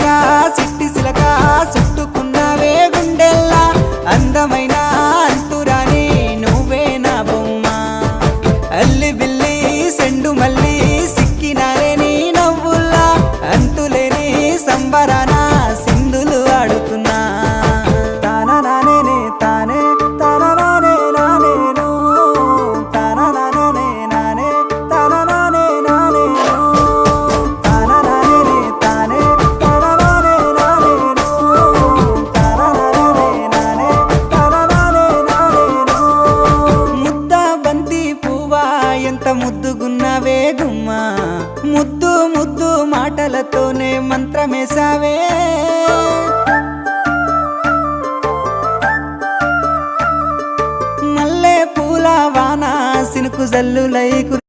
సిలక సిట్టి సిలక చుట్టుకున్నవే గుండెల్లా అందమైన ముద్దుగున్నవే గుమ్మ. ముద్దు ముద్దు మాటలతోనే మంత్రమేసావే మల్లె పూల వాన సినుకు జల్లులై లైకు